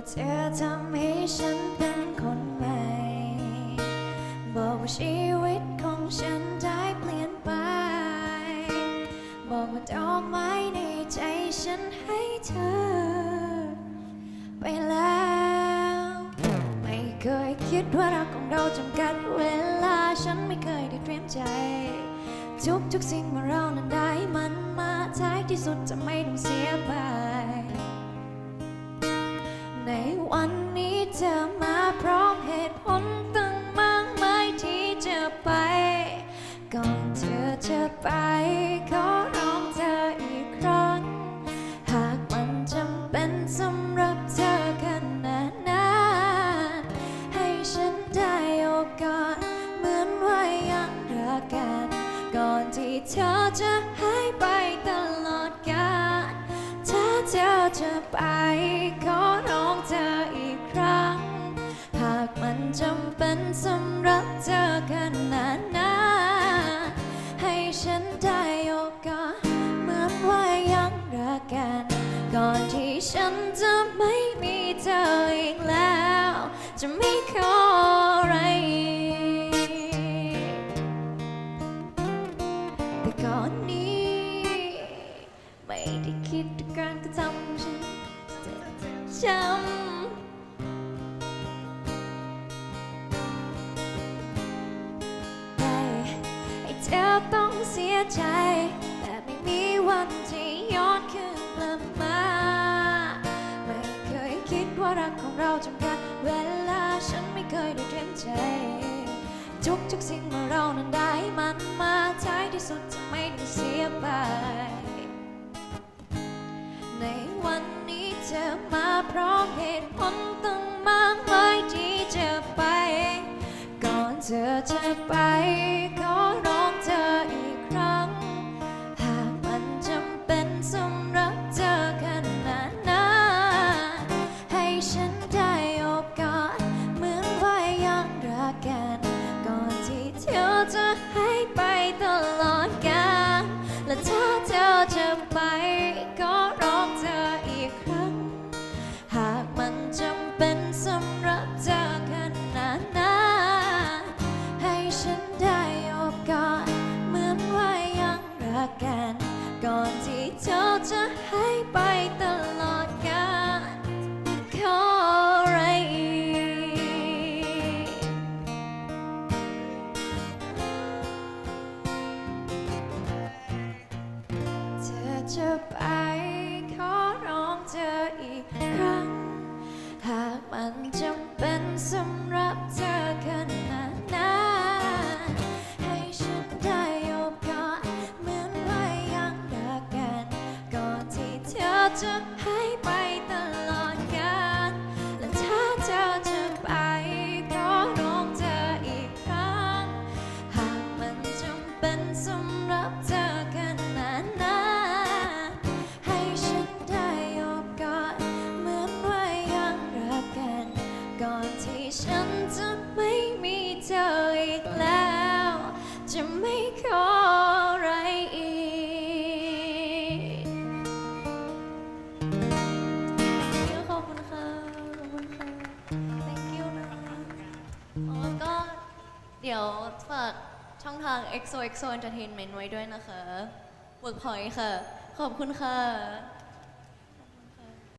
ว่าเธอทำให้ฉันเป็นคนใหม่ บอกว่าชีวิตของฉันได้เปลี่ยนไป บอกว่าดอกไม้ในใจฉันให้เธอ ไปแล้ว ไม่เคยคิดว่ารักของเราจำกัดเวลา ฉันไม่เคยได้เตรียมใจทุกทุกๆสิ่งเมื่อเรานั้นได้มันมาท้ายที่สุดจะไม่ต้องเสียไป ในวันนี้เธอมาพร้อมเหตุผลตั้งมากมายที่จะไป ก่อนเธอจะไปขอร้องเธออีกครั้ง หากมันจำเป็นสำหรับเธอขนาดนั้นให้ฉันได้โอกาสเหมือนว่ายังรักกัน ก่อนที่เธอจะหายไปตลอดกาล เธอจะไปขอร้องเธออีกครั้ง หากมันจำเป็นสำหรับเธอขนาดนั้นให้ฉันได้โอกาส ไม่ได้คิดการกระทำฉันจะช้ำให้ให้เธอต้องเสียใจ แต่ไม่มีวันที่ย้อนคืนกลับมา ไม่เคยคิดว่ารักของเราจำกัดเวลาฉันไม่เคยได้เตรียมใจ ทุกทุกๆสิ่งเมื่อเรานั้นได้มันมาท้ายที่สุดจะไม่ต้องเสียไป เพราะเหตุผลตั้งมากมายที่จะไป ก่อนเธอจะไป ไป จะหายไป ฝากช่องทาง EXO EXO Entertainment ไว้ด้วยนะคะ Workpoint ค่ะ ขอบคุณค่ะ